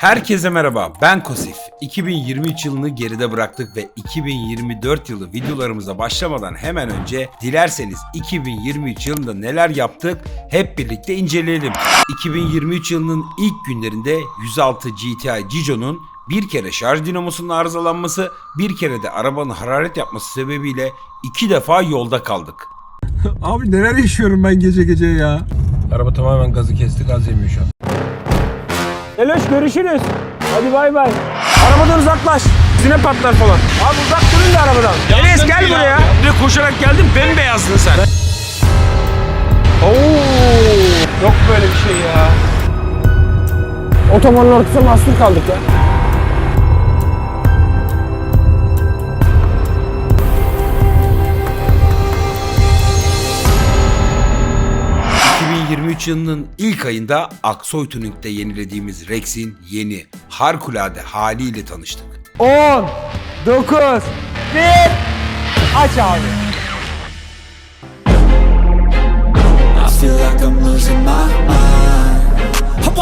Herkese merhaba, ben Kosif. 2023 yılını geride bıraktık ve 2024 yılı videolarımıza başlamadan hemen önce dilerseniz 2023 yılında neler yaptık hep birlikte inceleyelim. 2023 yılının ilk günlerinde 106 GTI Gijo'nun bir kere şarj dinamosunun arızalanması, bir kere de arabanın hararet yapması sebebiyle iki defa yolda kaldık. Abi neler yaşıyorum ben gece gece ya. Araba tamamen gazı kesti, gaz yemiyor şu an. Eloş görüşürüz. Hadi bay bay. Arabadan uzaklaş. Yüzüne patlar falan. Abi uzak durun da arabadan. Enes gel buraya. Bir koşarak geldim, bembeyazdın sen. Oo, yok böyle bir şey ya. Otobanın ortasına mahsur kaldık ya. ...2023 yılının ilk ayında Aksoy Tuning'de yenilediğimiz Rex'in yeni harikulade haliyle tanıştık. 10, 9, 1, aç abi.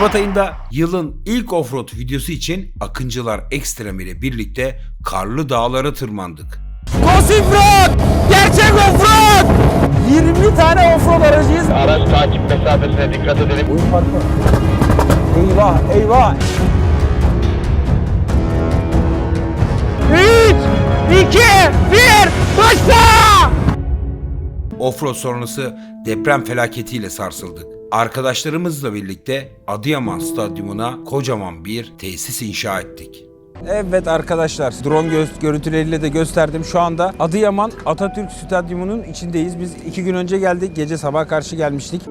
Şubat ayında yılın ilk offroad videosu için Akıncılar Ekstrem ile birlikte karlı dağlara tırmandık. Kosif Road! Gerçek offroad! 20 tane offroad aracıyız. Araç takip mesafesine dikkat edelim. Oyun farkı. Eyvah eyvah. 3, 2, 1, başla! Offroad sonrası deprem felaketiyle sarsıldık. Arkadaşlarımızla birlikte Adıyaman Stadyumuna kocaman bir tesis inşa ettik. Evet arkadaşlar drone gö- görüntüleriyle de gösterdim. Şu anda Adıyaman Atatürk Stadyumu'nun içindeyiz. Biz iki gün önce geldik. Gece sabah karşı gelmiştik.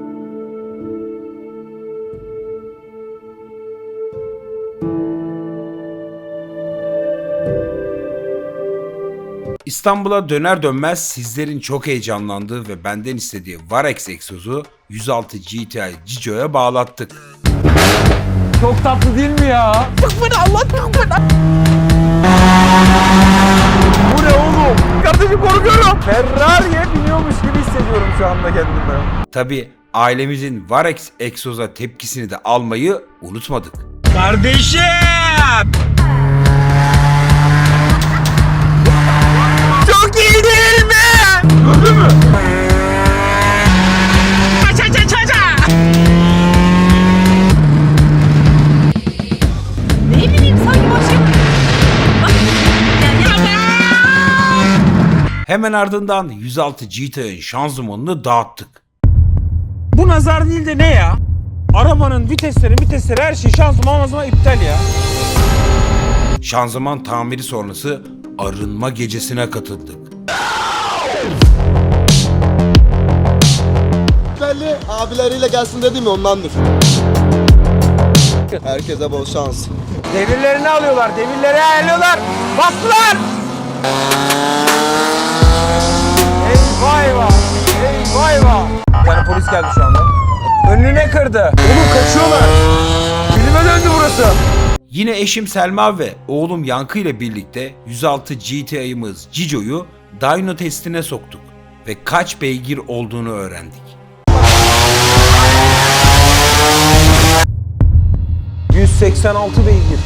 İstanbul'a döner dönmez sizlerin çok heyecanlandığı ve benden istediği Varex egzozu 106 GTI Gijo'ya bağlattık. Çok tatlı değil mi ya? Bak bana Allah bak bana. Bu ne oğlum? Kardeşim korkuyorum. Ferrari'ye biniyormuş gibi hissediyorum şu anda kendimi. Tabi ailemizin Varex egzoza tepkisini de almayı unutmadık. Kardeşim! Çok iyi Hemen ardından 106 GTI'nin şanzımanını dağıttık. Bu nazar değil de ne ya? Arabanın vitesleri, vitesleri her şey şanzıman mazıman iptal ya. Şanzıman tamiri sonrası arınma gecesine katıldık. Belli abileriyle gelsin dedim ya ondandır. Herkese bol şans. Devirlerini alıyorlar, devirleri ayarlıyorlar. Bastılar! Geldi şu anda. Önüne kırdı. Oğlum kaçıyorlar. Filme döndü burası. Yine eşim Selma ve oğlum Yankı ile birlikte 106 GTI'ımız Cico'yu dyno testine soktuk ve kaç beygir olduğunu öğrendik. 186 beygir.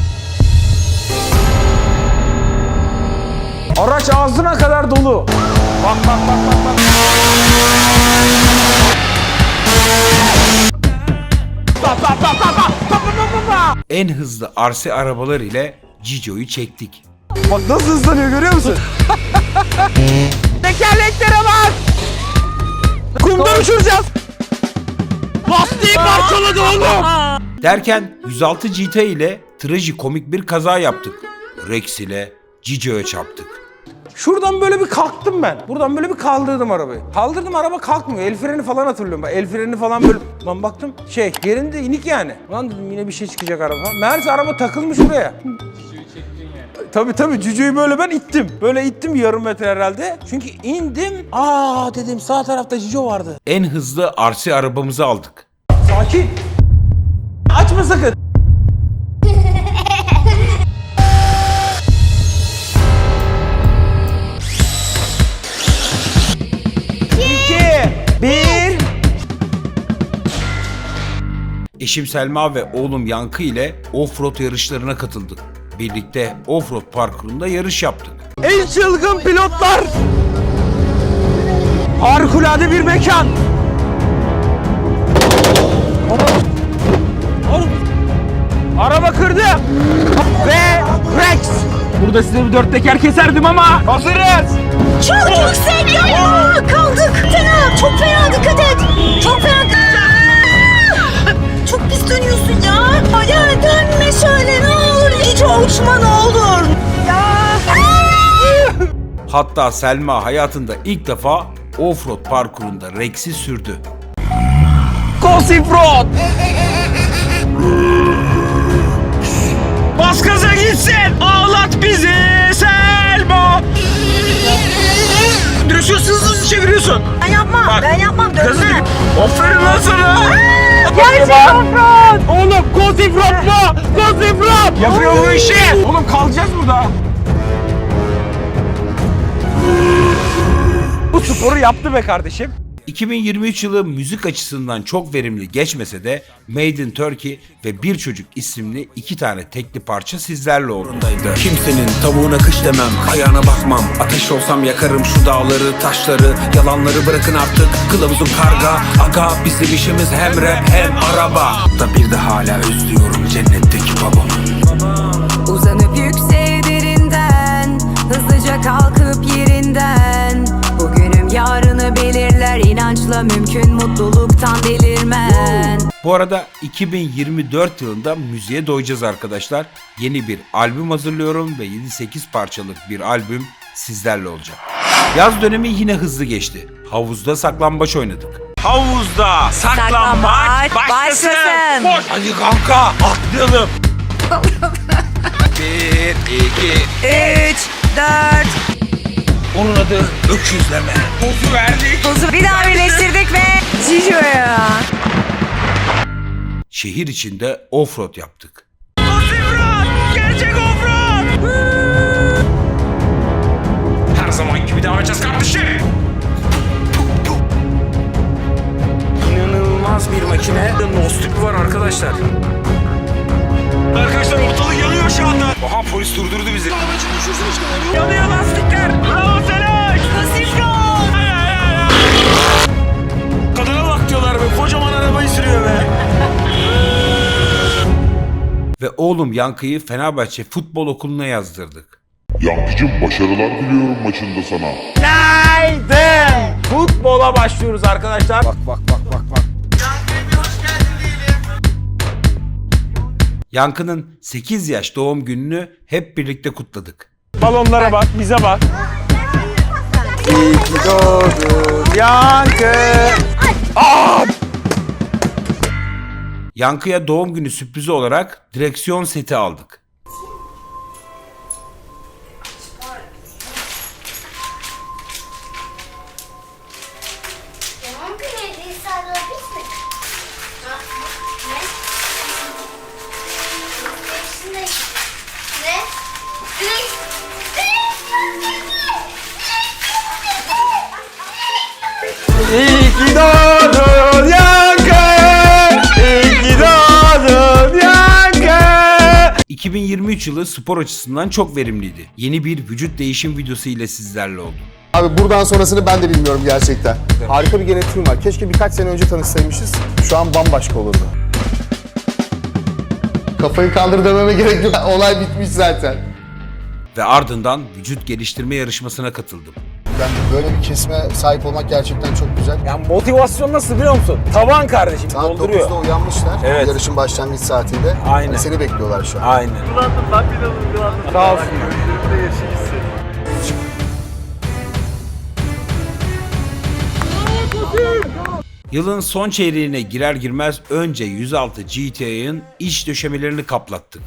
Araç ağzına kadar dolu. Bak bak bak bak bak. En hızlı RC arabalar ile Cico'yu çektik. Bak nasıl hızlanıyor görüyor musun? Tekerleklere bak! Kumda uçuracağız! Lastiği parçaladı oğlum! Derken 106 GT ile trajikomik bir kaza yaptık. Rex ile Cico'ya çarptık. Şuradan böyle bir kalktım ben. Buradan böyle bir kaldırdım arabayı. Kaldırdım araba kalkmıyor. El freni falan hatırlıyorum. Bak, El freni falan böyle. Lan baktım şey yerinde inik yani. Lan dedim yine bir şey çıkacak araba. Meğerse araba takılmış buraya. Tabii tabii cücüğü böyle ben ittim. Böyle ittim yarım metre herhalde. Çünkü indim. Aa dedim sağ tarafta cücü vardı. En hızlı RC arabamızı aldık. Sakin. Açma sakın. Eşim Selma ve oğlum Yankı ile offroad yarışlarına katıldık. Birlikte offroad parkurunda yarış yaptık. En çılgın pilotlar. Harikulade bir mekan. Oğlum. Araba kırdı. Ve Rex. Burada size bir dört teker keserdim ama. Hazırız. Çok yüksek ya! Kaldık. Fena. Çok fena dikkat et. Çok fena. Çok pis dönüyorsun ya. Ya dönme şöyle ne olur. İyice uçma ne olur. Ya. Hatta Selma hayatında ilk defa offroad parkurunda Rex'i sürdü. Gossip Road. Bas gaza gitsin. Ağlat bizi Selma. Düşüyorsun hızlı çeviriyorsun. Ben yapmam. ben yapmam. Dönme. Aferin lan sana. Gerçek offroad. Oğlum Gossip Road mu? Gossip Road. Yapıyor bu işi. Oğlum kalacağız burada. Bu sporu yaptı be kardeşim. 2023 yılı müzik açısından çok verimli geçmese de Made in Turkey ve Bir Çocuk isimli iki tane tekli parça sizlerle oldu. Kimsenin tavuğuna kış demem Ayağına bakmam. Ateş olsam yakarım şu dağları taşları. Yalanları bırakın artık Kılavuzun karga. Aga bizim işimiz hem rap hem araba. Da bir de hala özlüyorum cennetteki babamı. Uzanıp belirler inançla mümkün mutluluktan delirmen Bu arada 2024 yılında müziğe doyacağız arkadaşlar. Yeni bir albüm hazırlıyorum ve 7-8 parçalık bir albüm sizlerle olacak. Yaz dönemi yine hızlı geçti. Havuzda saklambaç oynadık. Havuzda Saklambaç başlasın. Koş. Hadi kanka atlayalım. Bir, iki, 3, 4 onun adı öküzleme. Pozu verdik. Buzu bir daha birleştirdik ve Cico'ya Şehir içinde offroad yaptık. Gerçek offroad. Her zaman gibi devam edeceğiz kardeşim. İnanılmaz bir makine Nostüp var arkadaşlar Arkadaşlar anda. Aha polis durdurdu bizi. Yanıyor lastikler. Bravo Selaş. Kadına bak diyorlar be. Kocaman arabayı sürüyor be. Ve oğlum Yankı'yı Fenerbahçe Futbol Okulu'na yazdırdık. Yankıcım başarılar diliyorum maçında sana. Günaydın. Futbola başlıyoruz arkadaşlar. Bak bak bak bak bak. Yankı'nın 8 yaş doğum gününü hep birlikte kutladık. Balonlara bak, bize bak. İyi ki doğdun Yankı. Yankı'ya doğum günü sürprizi olarak direksiyon seti aldık. İyi ki doğdun Yankı. İyi ki doğdun Yankı. 2023 yılı spor açısından çok verimliydi. Yeni bir vücut değişim videosu ile sizlerle oldum. Abi buradan sonrasını ben de bilmiyorum gerçekten. Harika bir genetiğim var. Keşke birkaç sene önce tanışsaymışız. Şu an bambaşka olurdu. Kafayı kaldır dememe gerek yok. Olay bitmiş zaten. Ve ardından vücut geliştirme yarışmasına katıldım. Yani böyle bir kesime sahip olmak gerçekten çok güzel. Yani motivasyon nasıl biliyor musun? Tavan kardeşim Saat dolduruyor. 9'da uyanmışlar. Evet. Yarışın başlangıç saatinde. Aynen. Yani seni bekliyorlar şu an. Aynen. Ulandım bak bir de uyandım. Sağ olsun. Yılın son çeyreğine girer girmez önce 106 GTA'nın iç döşemelerini kaplattık.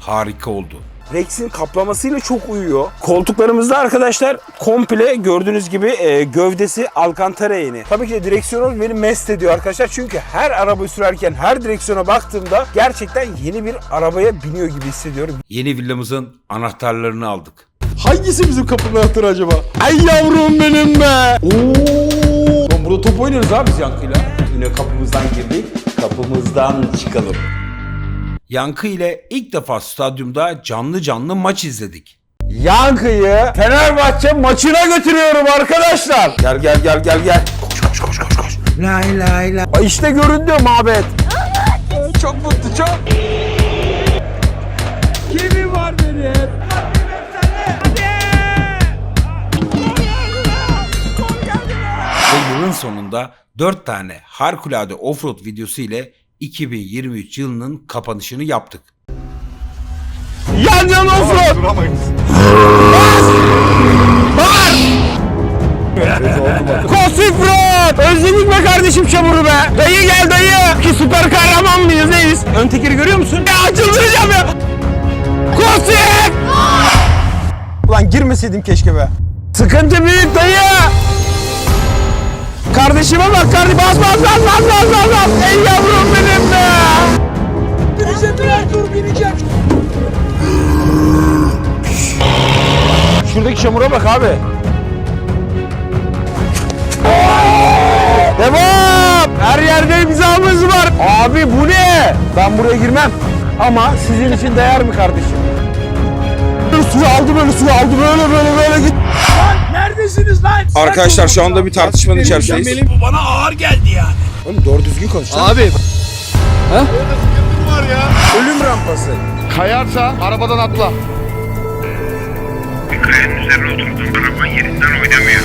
Harika oldu. Rex'in kaplamasıyla çok uyuyor. Koltuklarımızda arkadaşlar komple gördüğünüz gibi e, gövdesi Alcantara yeni. Tabii ki de direksiyonu beni mest ediyor arkadaşlar. Çünkü her arabayı sürerken her direksiyona baktığımda gerçekten yeni bir arabaya biniyor gibi hissediyorum. Yeni villamızın anahtarlarını aldık. Hangisi bizim kapının anahtarı acaba? Ay yavrum benim be. Oo. Lan burada top oynuyoruz abi biz Yankı'yla. Yine kapımızdan girdik. Kapımızdan çıkalım. Yankı ile ilk defa stadyumda canlı canlı maç izledik. Yankı'yı Fenerbahçe maçına götürüyorum arkadaşlar. Gel gel gel gel gel. Koş koş koş koş koş. Lay lay lay. Ay işte göründü mabet. çok mutlu çok. Kimi var benim? Ve yılın sonunda 4 tane harikulade offroad videosu ile 2023 yılının kapanışını yaptık. Yan yan offroad. Kosif Road! Özledik be kardeşim çamuru be! Dayı gel dayı! Ki süper kahraman mıyız neyiz? Ön tekeri görüyor musun? Ya çıldıracağım ya! Kosif! Ulan girmeseydim keşke be. Sıkıntı büyük dayı! Kardeşime bak kardeşim bas bas bas bas bas bas bas! Ey yavrum benim be! Bineceğim biraz dur bineceğim. Şuradaki çamura bak abi. Devam! Her yerde imzamız var. Abi bu ne? Ben buraya girmem. Ama sizin için değer mi kardeşim? Suyu aldı böyle suyu aldı böyle böyle böyle git. Arkadaşlar şu anda bir tartışmanın içerisindeyiz. Bu bana ağır geldi yani. Oğlum doğru düzgün konuş. Abi Ölüm rampası. kayarsa arabadan atla. Kayanın üzerine oturdum. Araban yerinden oynamıyor.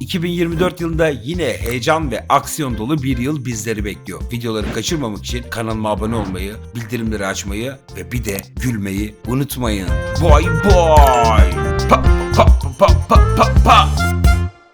2024 yılında yine heyecan ve aksiyon dolu bir yıl bizleri bekliyor. Videoları kaçırmamak için kanalıma abone olmayı, bildirimleri açmayı ve bir de gülmeyi unutmayın. Bye bye. Pa pa pa pa pa pa.